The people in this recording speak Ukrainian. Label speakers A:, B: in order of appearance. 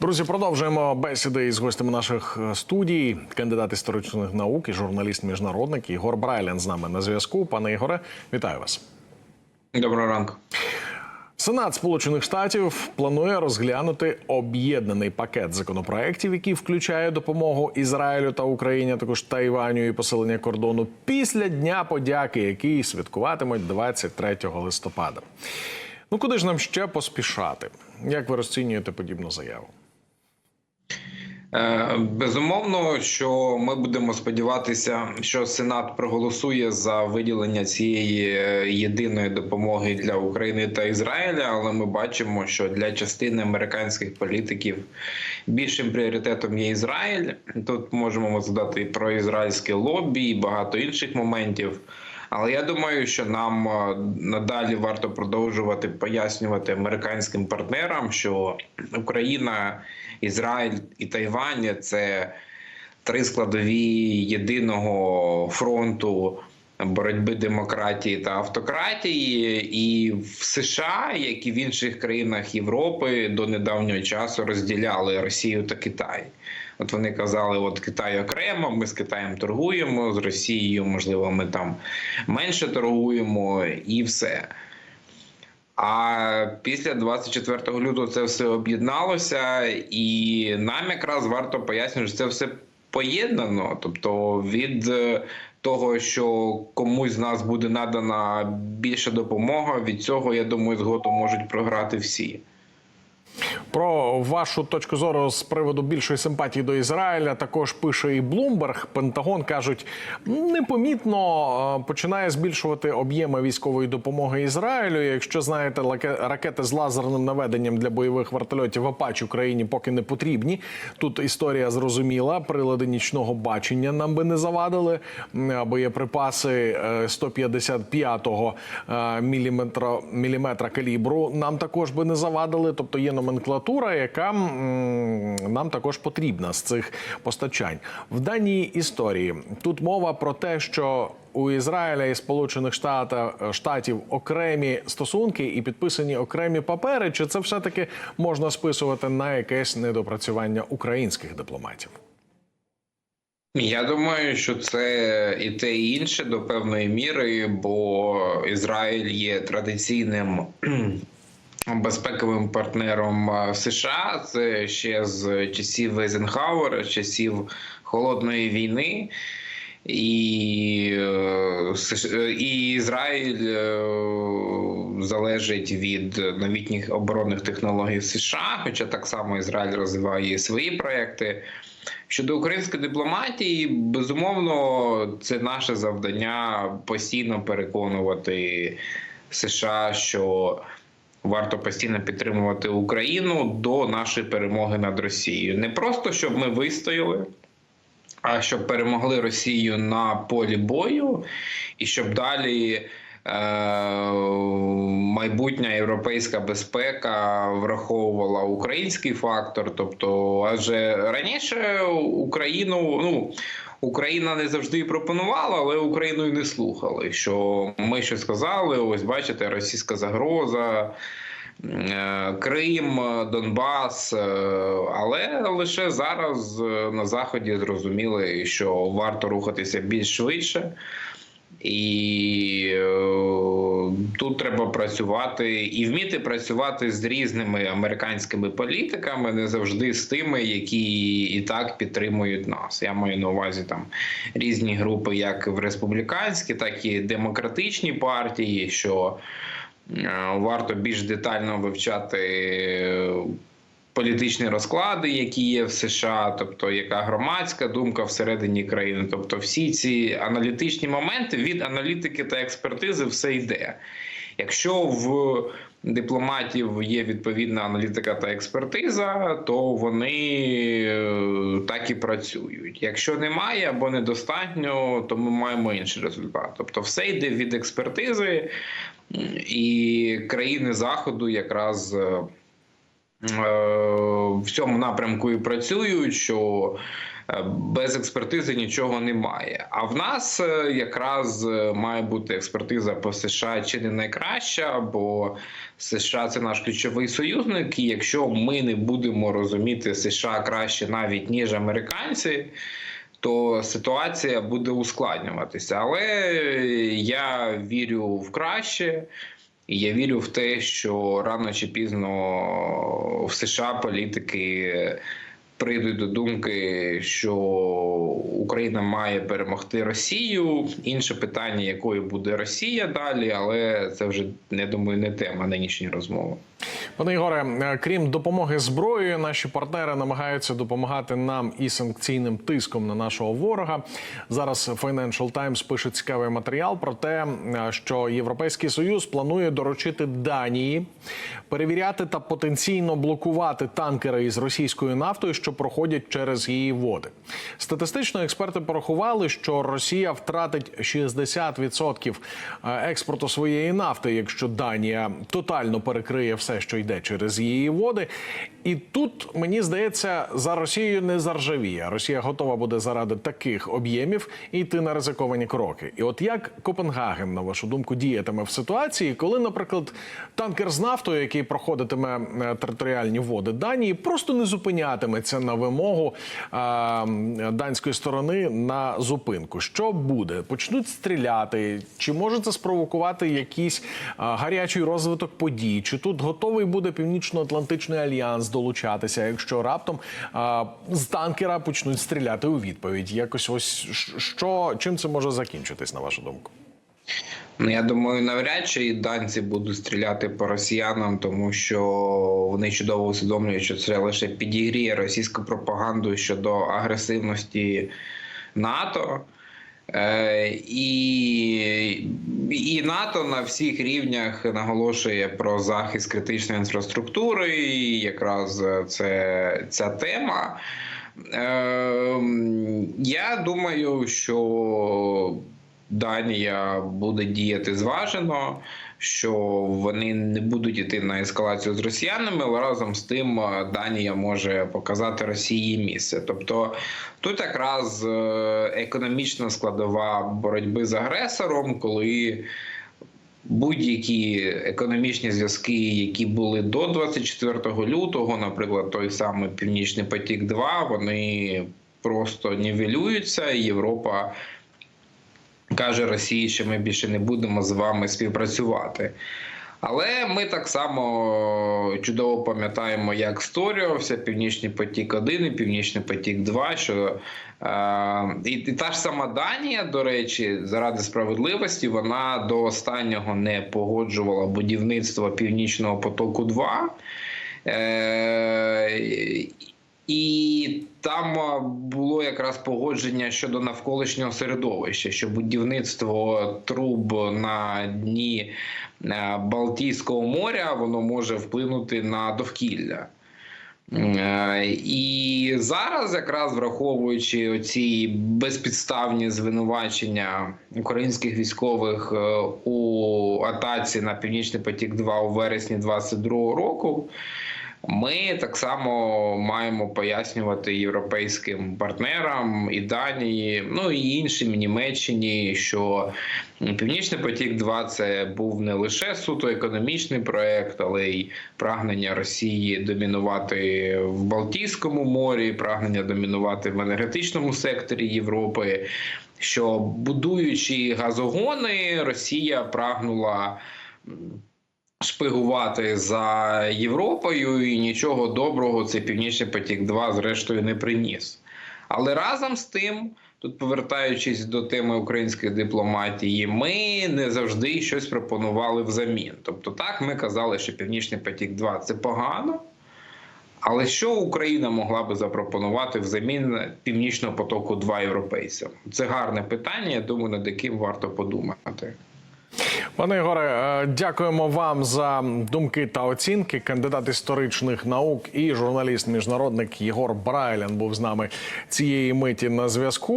A: Друзі, продовжуємо бесіди із гостями наших е, студій. Кандидат історичних наук і журналіст-міжнародник Ігор Брайлен з нами на зв'язку. Пане Ігоре, вітаю вас.
B: Доброго ранку.
A: Сенат Сполучених Штатів планує розглянути об'єднаний пакет законопроєктів, який включає допомогу Ізраїлю та Україні, а також Тайваню і посилення кордону після Дня подяки, який святкуватимуть 23 листопада. Ну куди ж нам ще поспішати? Як ви розцінюєте подібну заяву?
B: Е, Безумовно, що ми будемо сподіватися, що Сенат проголосує за виділення цієї е, єдиної допомоги для України та Ізраїля, але ми бачимо, що для частини американських політиків більшим пріоритетом є Ізраїль. Тут можемо задати про ізраїльське лобі і багато інших моментів. Але я думаю, що нам е, надалі варто продовжувати пояснювати американським партнерам, що Україна, Ізраїль і Тайвань це три складові єдиного фронту боротьби демократії та автократії, і в США, як і в інших країнах Європи, до недавнього часу розділяли Росію та Китай. От вони казали, от Китай окремо, ми з Китаєм торгуємо, з Росією, можливо, ми там менше торгуємо, і все. А після 24 лютого це все об'єдналося, і нам якраз варто пояснити, що це все поєднано. Тобто, від е, того, що комусь з нас буде надана більша допомога, від цього я думаю, згодом можуть програти всі.
A: Про вашу точку зору з приводу більшої симпатії до Ізраїля також пише і Блумберг. Пентагон кажуть, непомітно е, починає збільшувати об'єми військової допомоги Ізраїлю. Якщо знаєте, ракети з лазерним наведенням для бойових вертольотів Апач Україні поки не потрібні. Тут історія зрозуміла. Прилади нічного бачення нам би не завадили. Боєприпаси е, 155-го е, міліметра, міліметра калібру нам також би не завадили. Тобто є номенклатура, яка нам також потрібна з цих постачань. В даній історії тут мова про те, що у Ізраїля і Сполучених Штатів, Штатів окремі стосунки і підписані окремі папери. Чи це все таки можна списувати на якесь недопрацювання українських дипломатів?
B: Я думаю, що це і те, і інше до певної міри, бо Ізраїль є традиційним безпековим партнером е, США. Це ще з часів Ейзенхауера, часів холодної війни. І, е, е, і Ізраїль е, залежить від новітніх оборонних технологій США, хоча так само Ізраїль розвиває свої проекти. Щодо української дипломатії, безумовно, це наше завдання постійно переконувати США, що варто постійно підтримувати Україну до нашої перемоги над Росією. Не просто щоб ми вистояли, а щоб перемогли Росію на полі бою, і щоб далі. е, Майбутня європейська безпека враховувала український фактор. Тобто, адже раніше Україну, ну Україна не завжди пропонувала, але Україну і не слухали. Що ми що сказали? Ось бачите, російська загроза. е, Крим, Донбас, е, але лише зараз е, на заході зрозуміли, що варто рухатися більш швидше, і е, тут треба працювати і вміти працювати з різними американськими політиками, не завжди з тими, які і так підтримують нас. Я маю на увазі там різні групи, як в республіканські, так і демократичні партії. що Е, Варто більш детально вивчати е, політичні розклади, які є в США, тобто яка громадська думка всередині країни. Тобто, всі ці аналітичні моменти від аналітики та експертизи все йде. Якщо в дипломатів є відповідна аналітика та експертиза, то вони е, так і працюють. Якщо немає або недостатньо, то ми маємо інший результат. Тобто, все йде від експертизи, і країни заходу якраз. е, е, В цьому напрямку і працюють, що без експертизи нічого немає. А в нас е, якраз е, має бути експертиза по США чи не найкраща, бо США це наш ключовий союзник. І якщо ми не будемо розуміти США краще навіть ніж американці. То ситуація буде ускладнюватися, але я вірю в краще, і я вірю в те, що рано чи пізно в США політики прийдуть до думки, що Україна має перемогти Росію. Інше питання, якою буде Росія далі, але це вже не думаю, не тема нинішньої розмови.
A: Пане Ігоре, е, крім допомоги зброєю, наші партнери намагаються допомагати нам і санкційним тиском на нашого ворога. Зараз Financial Times пише цікавий матеріал про те, е, що Європейський Союз планує доручити Данії перевіряти та потенційно блокувати танкери із російською нафтою, що проходять через її води. Статистично експерти порахували, що Росія втратить 60% експорту своєї нафти, якщо Данія тотально перекриє все, що йде через її води. І тут мені здається, за Росією не заржавіє. Росія готова буде заради таких об'ємів йти на ризиковані кроки. І от як Копенгаген, на вашу думку, діятиме в ситуації, коли, наприклад, танкер з нафтою, який проходитиме е, територіальні води Данії, просто не зупинятиметься на вимогу е, данської сторони на зупинку. Що буде? Почнуть стріляти? Чи може це спровокувати якийсь е, гарячий розвиток подій? Чи тут готовий буде Північно-Атлантичний альянс долучатися, якщо раптом е, з танкера почнуть стріляти у відповідь? Якось ось що чим це може закінчитись, на вашу думку?
B: Ну, я думаю, навряд чи данці будуть стріляти по росіянам, тому що вони чудово усвідомлюють, що це лише підігріє російську пропаганду щодо агресивності НАТО. Е, і, і НАТО на всіх рівнях наголошує про захист критичної інфраструктури. І якраз це ця тема. Е, я думаю, що Данія буде діяти зважено, що вони не будуть йти на ескалацію з росіянами, але разом з тим е, Данія може показати Росії місце. Тобто тут якраз е, економічна складова боротьби з агресором, коли будь-які економічні зв'язки, які були до 24 лютого, наприклад, той самий Північний потік, 2 вони просто нівелюються. і Європа каже Росії, що ми більше не будемо з вами співпрацювати. Але ми так само чудово пам'ятаємо, як створювався Північний потік 1 і Північний потік 2 що е, і, та ж сама Данія, до речі, заради справедливості, вона до останнього не погоджувала будівництво Північного потоку 2. Е, і там було якраз погодження щодо навколишнього середовища, що будівництво труб на дні е, Балтійського моря воно може вплинути на довкілля. Е, І зараз, якраз враховуючи оці безпідставні звинувачення українських військових е, у атаці на Північний потік 2 у вересні 2022 року. Ми так само маємо пояснювати європейським партнерам і Данії, ну і іншим Німеччині, що Північний потік 2 це був не лише суто економічний проект, але й прагнення Росії домінувати в Балтійському морі, прагнення домінувати в енергетичному секторі Європи. Що будуючи газогони, Росія прагнула шпигувати за Європою, і нічого доброго цей Північний потік 2 зрештою не приніс. Але разом з тим, тут повертаючись до теми української дипломатії, ми не завжди щось пропонували взамін. Тобто, так ми казали, що Північний потік 2 це погано. Але що Україна могла би запропонувати взамін Північного потоку 2 європейцям? Це гарне питання. Я думаю, над яким варто подумати.
A: Пане Ігоре, е, дякуємо вам за думки та оцінки. Кандидат історичних наук і журналіст міжнародник Єгор Брайлян був з нами цієї миті на зв'язку.